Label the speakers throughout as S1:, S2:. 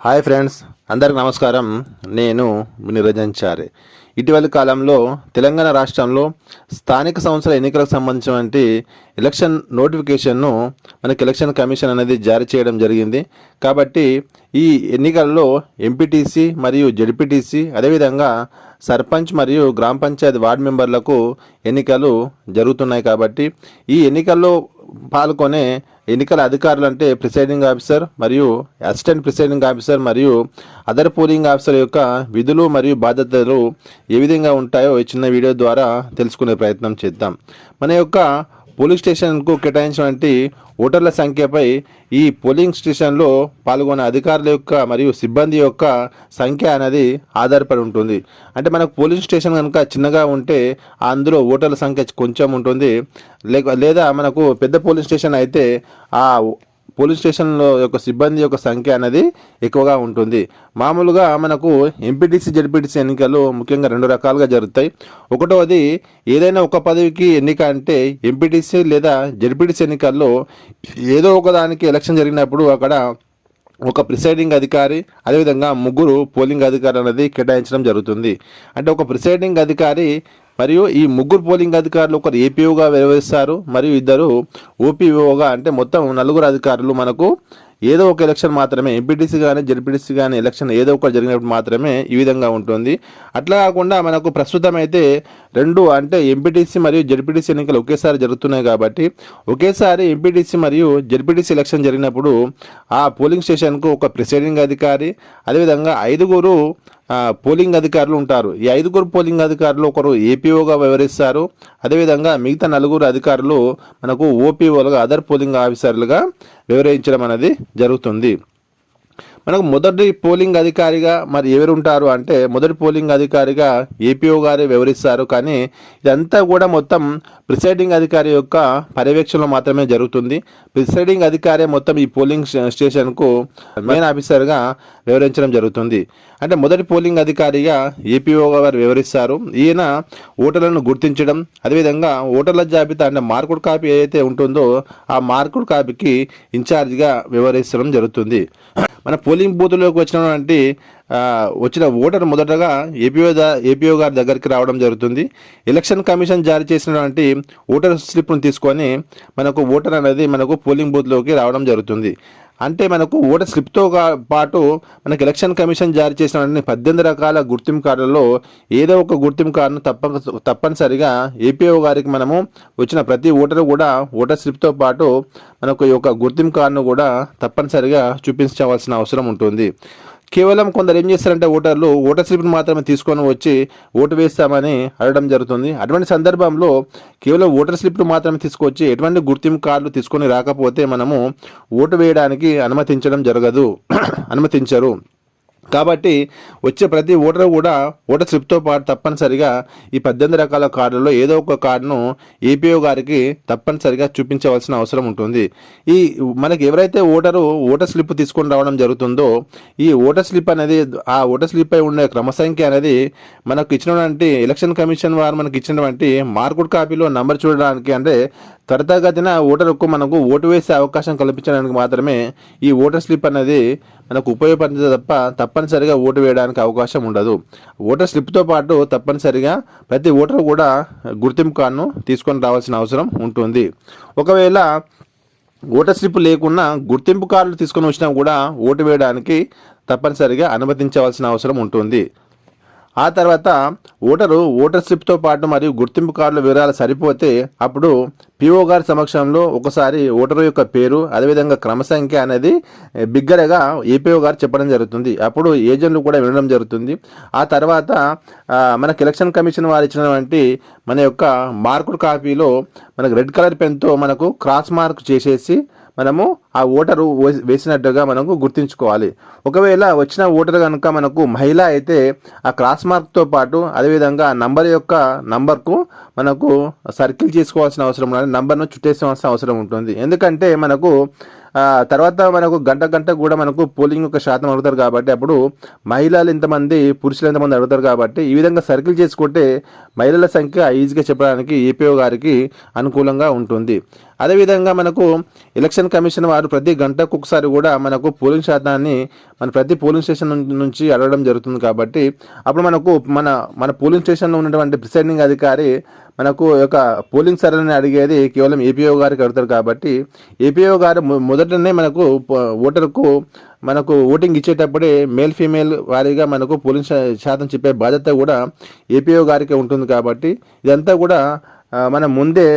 S1: Hi friends అందరికి నమస్కారం. నేను మీ నిరంజన్ చారి. ఇటీవలి కాలంలో తెలంగాణ రాష్ట్రంలో స్థానిక సంస్థల ఎన్నికలకు సంబంధించినటువంటి ఎలక్షన్ నోటిఫికేషన్ను మనకి ఎలక్షన్ కమిషన్ అనేది జారీ చేయడం జరిగింది. కాబట్టి ఈ ఎన్నికల్లో ఎంపీటీసీ మరియు జడ్పీటీసీ అదేవిధంగా సర్పంచ్ మరియు గ్రామ పంచాయతీ వార్డు మెంబర్లకు ఎన్నికలు జరుగుతున్నాయి కాబట్టి ఈ ఎన్నికల్లో పాల్గొనే ఎన్నికల అధికారులు అంటే ప్రిసైడింగ్ ఆఫీసర్ మరియు అసిస్టెంట్ ప్రిసైడింగ్ ఆఫీసర్ మరియు అదర్ పోలింగ్ ఆఫీసర్ యొక్క విధులు మరియు బాధ్యతలు ఏ విధంగా ఉంటాయో ఈ చిన్న వీడియో ద్వారా తెలుసుకునే ప్రయత్నం చేద్దాం. మన యొక్క పోలింగ్ స్టేషన్కు కేటాయించినటువంటి ఓటర్ల సంఖ్యపై ఈ పోలింగ్ స్టేషన్లో పాల్గొన్న అధికారుల యొక్క మరియు సిబ్బంది యొక్క సంఖ్య అనేది ఆధారపడి ఉంటుంది. అంటే మనకు పోలింగ్ స్టేషన్ కనుక చిన్నగా ఉంటే అందులో ఓటర్ల సంఖ్య కొంచెం ఉంటుంది. లేక లేదా మనకు పెద్ద పోలింగ్ స్టేషన్ అయితే ఆ పోలీస్ స్టేషన్లో యొక్క సిబ్బంది యొక్క సంఖ్య అనేది ఎక్కువగా ఉంటుంది. మామూలుగా మనకు ఎంపీటీసీ జడ్పీటీసీ ఎన్నికలు ముఖ్యంగా రెండు రకాలుగా జరుగుతాయి. ఒకటవది ఏదైనా ఒక పదవికి ఎన్నిక అంటే ఎంపీటీసీ లేదా జడ్పీటీసీ ఎన్నికల్లో ఏదో ఒకదానికి ఎలక్షన్ జరిగినప్పుడు అక్కడ ఒక ప్రిసైడింగ్ అధికారి అదేవిధంగా ముగ్గురు పోలింగ్ అధికారి అనేది కేటాయించడం జరుగుతుంది. అంటే ఒక ప్రిసైడింగ్ అధికారి మరియు ఈ ముగ్గురు పోలింగ్ అధికారులు ఒకరు ఏపీఓగా వ్యవహరిస్తారు మరియు ఇద్దరు ఓపీఓగా అంటే మొత్తం నలుగురు అధికారులు మనకు ఏదో ఒక ఎలక్షన్ మాత్రమే ఎంపీటీసీ కానీ జడ్పీటీసీ కానీ ఎలక్షన్ ఏదో ఒకటి జరిగినప్పుడు మాత్రమే ఈ విధంగా ఉంటుంది. అట్లా కాకుండా మనకు ప్రస్తుతం అయితే రెండు అంటే ఎంపీటీసీ మరియు జడ్పీటీసీ ఎన్నికలు ఒకేసారి జరుగుతున్నాయి కాబట్టి ఒకేసారి ఎంపీటీసీ మరియు జడ్పీటీసీ ఎలక్షన్ జరిగినప్పుడు ఆ పోలింగ్ స్టేషన్కు ఒక ప్రిసైడింగ్ అధికారి అదేవిధంగా ఐదుగురు పోలింగ్ అధికారులు ఉంటారు. ఈ ఐదుగురు పోలింగ్ అధికారులు ఒకరు ఏపీఓగా వ్యవహరిస్తారు అదేవిధంగా మిగతా నలుగురు అధికారులు మనకు ఓపీఓలుగా అదర్ పోలింగ్ ఆఫీసర్లుగా వ్యవహరించడం అనేది జరుగుతుంది. మనకు మొదటి పోలింగ్ అధికారిగా మరి ఎవరు ఉంటారు అంటే మొదటి పోలింగ్ అధికారిగా ఏపీఓ గారే వివరిస్తారు. కానీ ఇదంతా కూడా మొత్తం ప్రిసైడింగ్ అధికారి యొక్క పర్యవేక్షణలో మాత్రమే జరుగుతుంది. ప్రిసైడింగ్ అధికారే మొత్తం ఈ పోలింగ్ స్టేషన్కు మెయిన్ ఆఫీసర్గా వివరించడం జరుగుతుంది. అంటే మొదటి పోలింగ్ అధికారిగా ఏపీఓ గారు వివరిస్తారు. ఈయన ఓటర్లను గుర్తించడం అదేవిధంగా ఓటర్ల జాబితా అంటే మార్కుడ్ కాపీ ఏదైతే ఉంటుందో ఆ మార్కుడ్ కాపీకి ఇన్ఛార్జ్గా వివరించడం జరుగుతుంది. మన పోలింగ్ పోలింగ్ బూత్లోకి వచ్చినటువంటి వచ్చిన ఓటర్ మొదటగా ఏపీఓ ఏపీఓ గారి దగ్గరికి రావడం జరుగుతుంది. ఎలక్షన్ కమిషన్ జారీ చేసినటువంటి ఓటర్ స్లిప్ను తీసుకొని మనకు ఓటర్ అనేది మనకు పోలింగ్ బూత్లోకి రావడం జరుగుతుంది. అంటే మనకు ఓటర్ స్లిప్తో పాటు మనకు ఎలక్షన్ కమిషన్ జారీ చేసిన పద్దెనిమిది రకాల గుర్తింపు కార్డులలో ఏదో ఒక గుర్తింపు కార్డును తప్పక తప్పనిసరిగా ఏపీఓ గారికి మనము వచ్చిన ప్రతి ఓటరు కూడా ఓటర్ స్లిప్తో పాటు మనకు ఈ యొక్క గుర్తింపు కార్డును కూడా తప్పనిసరిగా చూపించవలసిన అవసరం ఉంటుంది. కేవలం కొందరు ఏం చేస్తారంటే ఓటర్లు ఓటర్ స్లిప్ని మాత్రమే తీసుకొని వచ్చి ఓటు వేస్తామని అడగడం జరుగుతుంది. అటువంటి సందర్భంలో కేవలం ఓటర్ స్లిప్ను మాత్రమే తీసుకొచ్చి ఎటువంటి గుర్తింపు కార్డులు తీసుకొని రాకపోతే మనము ఓటు వేయడానికి అనుమతించడం జరగదు. అనుమతించరు. కాబట్టి వచ్చే ప్రతి ఓటర్ కూడా ఓటర్ స్లిప్తో పాటు తప్పనిసరిగా ఈ పద్దెనిమిది రకాల కార్డులలో ఏదో ఒక కార్డును ఏపీఓ గారికి తప్పనిసరిగా చూపించవలసిన అవసరం ఉంటుంది. ఈ మనకి ఎవరైతే ఓటరు ఓటర్ స్లిప్ తీసుకొని రావడం జరుగుతుందో ఈ ఓటర్ స్లిప్ అనేది ఆ ఓటర్ స్లిప్ పై ఉండే క్రమ సంఖ్య అనేది మనకు ఇచ్చినటువంటి ఎలక్షన్ కమిషన్ వారు మనకి ఇచ్చినటువంటి మార్కుడ్ కాపీలో నంబర్ చూడడానికి అంటే త్వరితగతిన ఓటరుకు మనకు ఓటు వేసే అవకాశం కల్పించడానికి మాత్రమే ఈ ఓటర్ స్లిప్ అనేది మనకు ఉపయోగపడుతుంది తప్ప తప్పనిసరిగా ఓటు వేయడానికి అవకాశం ఉండదు. ఓటర్ స్లిప్తో పాటు తప్పనిసరిగా ప్రతి ఓటర్ కూడా గుర్తింపు కార్డును తీసుకొని రావాల్సిన అవసరం ఉంటుంది. ఒకవేళ ఓటర్ స్లిప్ లేకున్నా గుర్తింపు కార్డులు తీసుకొని వచ్చినా కూడా ఓటు వేయడానికి తప్పనిసరిగా అనుమతించవలసిన అవసరం ఉంటుంది. ఆ తర్వాత ఓటరు ఓటర్ స్లిప్తో పాటు మరియు గుర్తింపు కార్డుల వివరాలు సరిపోతే అప్పుడు పిఓ గారి సమక్షంలో ఒకసారి ఓటరు యొక్క పేరు అదేవిధంగా క్రమ సంఖ్య అనేది బిగ్గరగా ఏపీఓ గారు చెప్పడం జరుగుతుంది. అప్పుడు ఏజెంట్లు కూడా వినడం జరుగుతుంది. ఆ తర్వాత మనకు ఎలక్షన్ కమిషన్ వారు ఇచ్చినటువంటి మన యొక్క మార్కుడ్ కాపీలో మనకు రెడ్ కలర్ పెన్తో మనకు క్రాస్ మార్క్ చేసేసి మనము ఆ ఓటరు వేసినట్టుగా మనకు గుర్తుంచుకోవాలి. ఒకవేళ వచ్చిన ఓటర్ కనుక మనకు మహిళ అయితే ఆ క్రాస్ మార్క్తో పాటు అదేవిధంగా నంబర్ యొక్క నంబర్కు మనకు సర్కిల్ చేసుకోవాల్సిన అవసరం ఉండాలి నంబర్ను చుట్టేసుకోవాల్సిన అవసరం ఉంటుంది. ఎందుకంటే మనకు తర్వాత మనకు గంట గంట కూడా మనకు పోలింగ్ యొక్క శాతం అడుగుతారు కాబట్టి అప్పుడు మహిళలు ఎంతమంది పురుషులు ఎంతమంది అడుగుతారు కాబట్టి ఈ విధంగా సర్కిల్ చేసుకుంటే మహిళల సంఖ్య ఈజీగా చెప్పడానికి ఏపీఓ గారికి అనుకూలంగా ఉంటుంది. అదేవిధంగా మనకు ఎలక్షన్ కమిషన్ వారు ప్రతి గంటకు ఒకసారి కూడా మనకు పోలింగ్ శాతాన్ని మన ప్రతి పోలింగ్ స్టేషన్ నుంచి అడగడం జరుగుతుంది కాబట్టి అప్పుడు మనకు మన మన పోలింగ్ స్టేషన్లో ఉన్నటువంటి ప్రిసైడింగ్ అధికారి మనకు యొక్క పోలింగ్ సర్వేని అడిగేది కేవలం ఏపీఓ గారికి అడుగుతారు కాబట్టి ఏపీఓ గారు మొదటనే మనకు ఓటర్కు మనకు ఓటింగ్ ఇచ్చేటప్పుడే మేల్ ఫీమేల్ వారీగా మనకు పోలింగ్ శాతం చెప్పే బాధ్యత కూడా ఏపీఓ గారికి ఉంటుంది కాబట్టి ఇదంతా కూడా మనం ముందే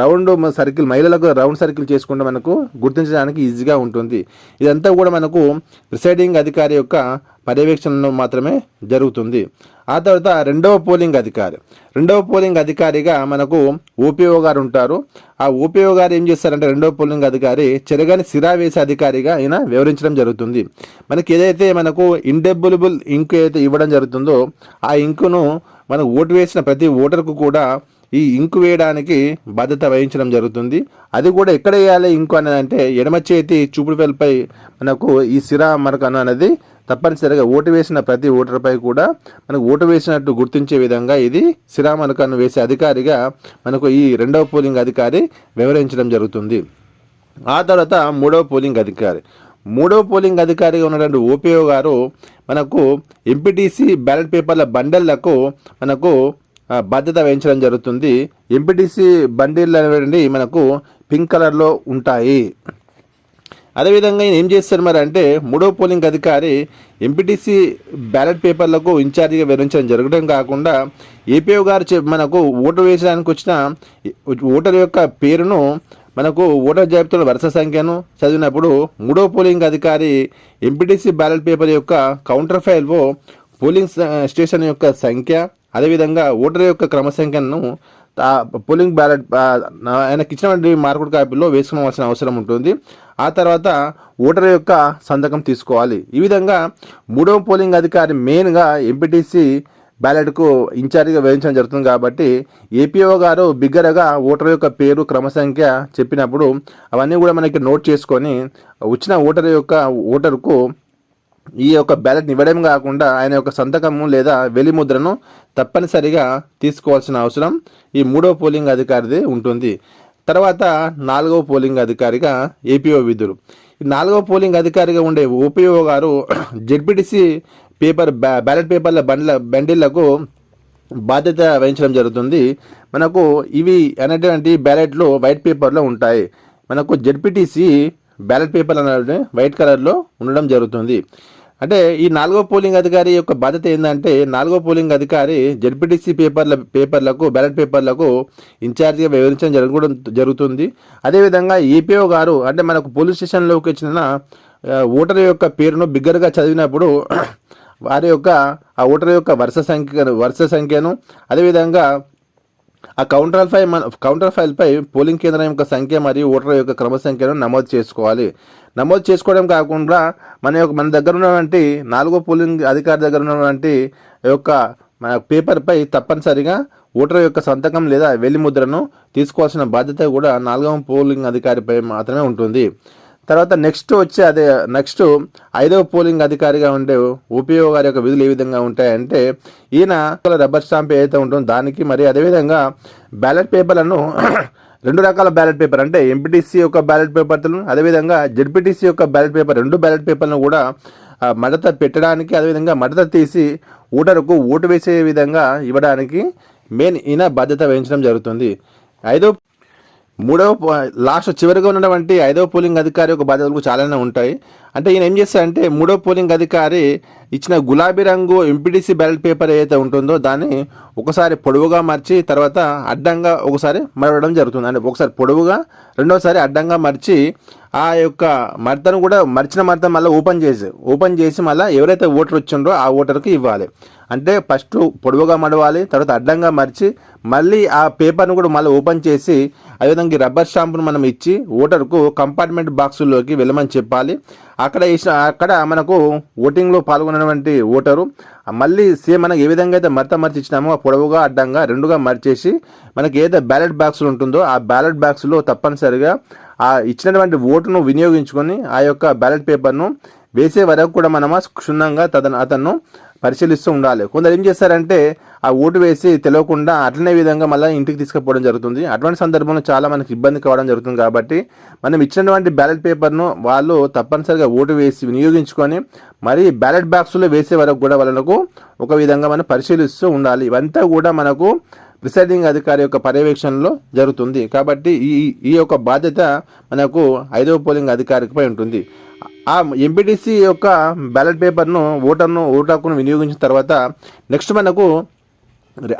S1: రౌండ్ సర్కిల్ మహిళలకు రౌండ్ సర్కిల్ చేసుకుంటే మనకు గుర్తించడానికి ఈజీగా ఉంటుంది. ఇదంతా కూడా మనకు ప్రిసైడింగ్ అధికారి యొక్క పర్యవేక్షణలో మాత్రమే జరుగుతుంది. ఆ తర్వాత రెండవ పోలింగ్ అధికారి. రెండవ పోలింగ్ అధికారిగా మనకు ఓపీఓ గారు ఉంటారు. ఆ ఓపీఓ గారు ఏం చేస్తారంటే రెండవ పోలింగ్ అధికారి చెరగని సిరా వేసే అధికారిగా ఆయన వివరించడం జరుగుతుంది. మనకి ఏదైతే మనకు ఇండెబులబుల్ ఇంక్ ఏదైతే ఇవ్వడం జరుగుతుందో ఆ ఇంకును మనకు ఓటు వేసిన ప్రతి ఓటర్కు కూడా ఈ ఇంకు వేయడానికి బాధ్యత వహించడం జరుగుతుంది. అది కూడా ఎక్కడ వేయాలి ఇంకు అనేది అంటే ఎడమ చేతి చూపుడు వేలుపై మనకు ఈ సిరా మరకను అనేది తప్పనిసరిగా ఓటు వేసిన ప్రతి ఓటర్పై కూడా మనకు ఓటు వేసినట్టు గుర్తించే విధంగా ఇది సిరా వేసే అధికారిగా మనకు ఈ రెండవ పోలింగ్ అధికారి వివరించడం జరుగుతుంది. ఆ తర్వాత మూడవ పోలింగ్ అధికారి. మూడవ పోలింగ్ అధికారిగా ఉన్నటువంటి ఓపీఓ గారు మనకు ఎంపీటీసీ బ్యాలెట్ పేపర్ల బండళ్ళకు మనకు బాధ్యత వహించడం జరుగుతుంది. ఎంపీటీసీ బండిలు అనేవి మనకు పింక్ కలర్లో ఉంటాయి. అదేవిధంగా ఈయన ఏం చేస్తారు మరి అంటే మూడో పోలింగ్ అధికారి ఎంపీటీసీ బ్యాలెట్ పేపర్లకు ఇన్ఛార్జిగా వివరించడం జరగడం కాకుండా ఏపీఓ గారు చెప్- మనకు ఓటు వేసడానికి వచ్చిన ఓటర్ యొక్క పేరును మనకు ఓటర్ జాబితాలో వరుస సంఖ్యను చదివినప్పుడు మూడో పోలింగ్ అధికారి ఎంపీటీసీ బ్యాలెట్ పేపర్ యొక్క కౌంటర్ ఫైల్వో పోలింగ్ స్టేషన్ యొక్క సంఖ్య అదేవిధంగా ఓటర్ యొక్క క్రమ సంఖ్యను పోలింగ్ బ్యాలెట్ ఆయనకి ఇచ్చినటువంటి మార్కుడు కాపీలో వేసుకోవాల్సిన అవసరం ఉంటుంది. ఆ తర్వాత ఓటర్ యొక్క సంతకం తీసుకోవాలి. ఈ విధంగా మూడవ పోలింగ్ అధికారి మెయిన్గా ఎంపీటీసీ బ్యాలెట్కు ఇన్ఛార్జిగా వేయించడం జరుగుతుంది కాబట్టి ఏపీఓ గారు బిగ్గరగా ఓటర్ యొక్క పేరు క్రమ సంఖ్య చెప్పినప్పుడు అవన్నీ కూడా మనకి నోట్ చేసుకొని వచ్చిన ఓటర్ యొక్క ఓటర్కు ఈ యొక్క బ్యాలెట్ ఇవ్వడం కాకుండా ఆయన యొక్క సంతకము లేదా వెలిముద్రను తప్పనిసరిగా తీసుకోవాల్సిన అవసరం ఈ మూడవ పోలింగ్ అధికారిది ఉంటుంది. తర్వాత నాలుగవ పోలింగ్ అధికారిగా ఏపీఓ విధులు. ఈ నాలుగవ పోలింగ్ అధికారిగా ఉండే ఓపీఓ గారు జెడ్పీటీసీ పేపర్ బ్యా బ్యాలెట్ పేపర్ల బండ్ల బండిళ్ళకు బాధ్యత వహించడం జరుగుతుంది. మనకు ఇవి అనేటువంటి బ్యాలెట్లు వైట్ పేపర్లో ఉంటాయి. మనకు జెడ్పీటీసీ బ్యాలెట్ పేపర్ అనేది వైట్ కలర్లో ఉండడం జరుగుతుంది. అంటే ఈ నాలుగో పోలింగ్ అధికారి యొక్క బాధ్యత ఏంటంటే నాలుగో పోలింగ్ అధికారి జెడ్పీటీసీ పేపర్ల పేపర్లకు బ్యాలెట్ పేపర్లకు ఇన్ఛార్జిగా వివరించడం జరగడం జరుగుతుంది. అదేవిధంగా ఈపీఓ గారు అంటే మనకు పోలీస్ స్టేషన్లోకి వచ్చిన ఓటర్ యొక్క పేరును బిగ్గరగా చదివినప్పుడు వారి యొక్క ఆ ఓటర్ యొక్క వరుస సంఖ్య వరుస సంఖ్యను అదేవిధంగా ఆ కౌంటర్ ఫైల్ మన కౌంటర్ ఫైల్పై పోలింగ్ కేంద్రం యొక్క సంఖ్య మరియు ఓటర్ యొక్క క్రమ సంఖ్యను నమోదు చేసుకోవాలి. నమోదు చేసుకోవడం కాకుండా మన యొక్క మన దగ్గర ఉన్నటువంటి నాలుగో పోలింగ్ అధికారి దగ్గర ఉన్నటువంటి యొక్క మన పేపర్పై తప్పనిసరిగా ఓటర్ యొక్క సంతకం లేదా వెలిముద్రను తీసుకోవాల్సిన బాధ్యత కూడా నాలుగవ పోలింగ్ అధికారిపై మాత్రమే ఉంటుంది. తర్వాత నెక్స్ట్ వచ్చే అదే నెక్స్ట్ ఐదవ పోలింగ్ అధికారిగా ఉండే ఓపీఓ గారి యొక్క విధులు ఏ విధంగా ఉంటాయంటే ఈయన రబ్బర్ స్టాంప్ ఏదైతే ఉంటుందో దానికి మరి అదేవిధంగా బ్యాలెట్ పేపర్లను రెండు రకాల బ్యాలెట్ పేపర్ అంటే ఎంపీటీసీ యొక్క బ్యాలెట్ పేపర్లను అదేవిధంగా జెడ్పీటీసీ యొక్క బ్యాలెట్ పేపర్ రెండు బ్యాలెట్ పేపర్లను కూడా మడత పెట్టడానికి అదేవిధంగా మడత తీసి ఓటరుకు ఓటు వేసే విధంగా ఇవ్వడానికి మెయిన్ ఈయన బాధ్యత వహించడం జరుగుతుంది. ఐదో మూడవ లాస్ట్ చివరిగా ఉన్నటువంటి ఐదవ పోలింగ్ అధికారి యొక్క బాధ్యతలు చాలానే ఉంటాయి. అంటే ఈయన ఏం చేస్తాడంటే మూడవ పోలింగ్ అధికారి ఇచ్చిన గులాబీ రంగు ఎంపీటీసీ బ్యాలెట్ పేపర్ ఏదైతే ఉంటుందో దాన్ని ఒకసారి పొడవుగా మార్చి తర్వాత అడ్డంగా ఒకసారి మరవడం జరుగుతుంది. అంటే ఒకసారి పొడవుగా రెండోసారి అడ్డంగా మర్చి ఆ యొక్క మడతను కూడా మర్చిన మడత మళ్ళీ ఓపెన్ చేసి ఓపెన్ చేసి మళ్ళీ ఎవరైతే ఓటర్ వచ్చిండ్రో ఆ ఓటర్కి ఇవ్వాలి. అంటే ఫస్ట్ పొడవుగా మడవాలి తర్వాత అడ్డంగా మర్చి మళ్ళీ ఆ పేపర్ను కూడా మళ్ళీ ఓపెన్ చేసి అదేవిధంగా రబ్బర్ స్టాంపును మనం ఇచ్చి ఓటర్కు కంపార్ట్మెంట్ బాక్సుల్లోకి వెళ్ళమని చెప్పాలి. అక్కడ వేసిన అక్కడ మనకు ఓటింగ్లో పాల్గొన్నటువంటి ఓటరు మళ్ళీ సేమ్ మనకి ఏ విధంగా అయితే మరత మర్చి ఇచ్చినామో పొడవుగా అడ్డంగా రెండుగా మర్చేసి మనకి ఏదైతే బ్యాలెట్ బాక్సులు ఉంటుందో ఆ బ్యాలెట్ బాక్స్లో తప్పనిసరిగా ఆ ఇచ్చినటువంటి ఓటును వినియోగించుకొని ఆ యొక్క బ్యాలెట్ పేపర్ను వేసే వరకు కూడా మనము క్షుణ్ణంగా తదను అతను పరిశీలిస్తూ ఉండాలి. కొందరు ఏం చేస్తారంటే ఆ ఓటు వేసి తెలియకుండా అట్లనే విధంగా మళ్ళీ ఇంటికి తీసుకుపోవడం జరుగుతుంది. అటువంటి సందర్భంలో చాలా మనకి ఇబ్బంది కావడం జరుగుతుంది కాబట్టి మనం ఇచ్చినటువంటి బ్యాలెట్ పేపర్ను వాళ్ళు తప్పనిసరిగా ఓటు వేసి వినియోగించుకొని మరి బ్యాలెట్ బాక్స్లో వేసే వరకు కూడా వాళ్ళకు ఒక విధంగా మనం పరిశీలిస్తూ ఉండాలి. ఇవంతా కూడా మనకు ప్రిసైడింగ్ అధికారి యొక్క పర్యవేక్షణలో జరుగుతుంది. కాబట్టి ఈ ఈ యొక్క బాధ్యత మనకు ఐదవ పోలింగ్ అధికారిపై ఉంటుంది. ఆ ఎంపీటీసీ యొక్క బ్యాలెట్ పేపర్ను ఓటర్ను ఓటు హక్కును వినియోగించిన తర్వాత నెక్స్ట్ మనకు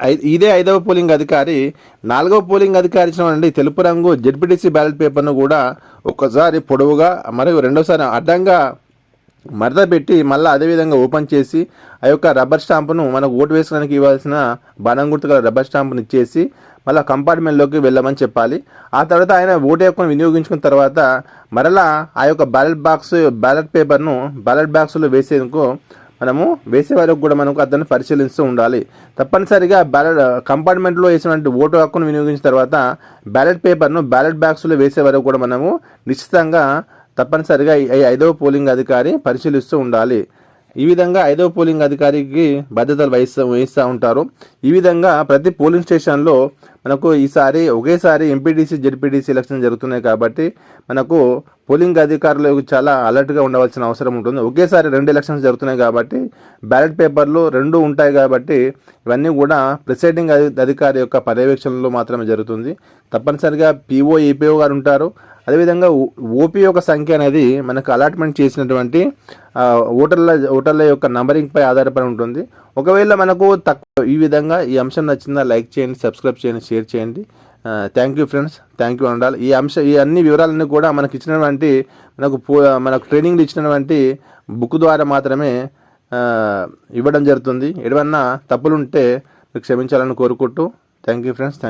S1: ఐ- ఇదే ఐదవ పోలింగ్ అధికారి నాలుగవ పోలింగ్ అధికారి ఇచ్చినటువంటి తెలుపు రంగు జెడ్పీటీసీ బ్యాలెట్ పేపర్ను కూడా ఒక్కసారి పొడవుగా మరియు రెండోసారి అడ్డంగా మరద పెట్టి మళ్ళీ అదేవిధంగా ఓపెన్ చేసి ఆ యొక్క రబ్బర్ స్టాంపును మనకు ఓటు వేసుకోవడానికి ఇవ్వాల్సిన బాణం గుర్తు గల రబ్బర్ స్టాంపును ఇచ్చేసి మళ్ళీ కంపార్ట్మెంట్లోకి వెళ్ళమని చెప్పాలి. ఆ తర్వాత ఆయన ఓటు హక్కును వినియోగించుకున్న తర్వాత మరలా ఆ యొక్క బ్యాలెట్ బాక్స్ బ్యాలెట్ పేపర్ను బ్యాలెట్ బాక్స్లో వేసేందుకు మనము వేసే వరకు కూడా మనకు అతన్ని పరిశీలిస్తూ ఉండాలి. తప్పనిసరిగా బ్యాలెట్ కంపార్ట్మెంట్లో వేసినటువంటి ఓటు హక్కును వినియోగించిన తర్వాత బ్యాలెట్ పేపర్ను బ్యాలెట్ బాక్స్లో వేసే వరకు కూడా మనము నిశ్చితంగా తప్పనిసరిగా ఐదవ పోలింగ్ అధికారి పరిశీలిస్తూ ఉండాలి. ఈ విధంగా ఐదవ పోలింగ్ అధికారికి బాధ్యతలు వహిస్తూ వహిస్తూ ఉంటారు. ఈ విధంగా ప్రతి పోలింగ్ స్టేషన్లో మనకు ఈసారి ఒకేసారి ఎంపీటీసీ జెడ్పీటీసీ ఎలక్షన్ జరుగుతున్నాయి కాబట్టి మనకు పోలింగ్ అధికారులు చాలా అలర్ట్గా ఉండవలసిన అవసరం ఉంటుంది. ఒకేసారి రెండు ఎలక్షన్స్ జరుగుతున్నాయి కాబట్టి బ్యాలెట్ పేపర్లు రెండు ఉంటాయి కాబట్టి ఇవన్నీ కూడా ప్రిసైడింగ్ అధి- అధికారి యొక్క పర్యవేక్షణలో మాత్రమే జరుగుతుంది. తప్పనిసరిగా పీఓ ఏపీఓ గారు ఉంటారు. అదేవిధంగా ఓపీ యొక్క సంఖ్య అనేది మనకు అలాట్మెంట్ చేసినటువంటి ఓటర్ల ఓటర్ల యొక్క నంబరింగ్పై ఆధారపడి ఉంటుంది. ఒకవేళ మనకు తక్కువ ఈ విధంగా ఈ అంశం నచ్చిందా లైక్ చేయండి సబ్స్క్రైబ్ చేయండి షేర్ చేయండి. Thank you friends thank you ఉండాలి ఈ అంశ ఈ అన్ని వివరాలన్నీ కూడా మనకి ఇచ్చినటువంటి మనకు మనకు ట్రైనింగ్లు ఇచ్చినటువంటి బుక్ ద్వారా మాత్రమే ఇవ్వడం జరుగుతుంది. ఏమన్నా తప్పులుంటే క్షమించాలని కోరుకుంటూ థ్యాంక్ యూ ఫ్రెండ్స్ థ్యాంక్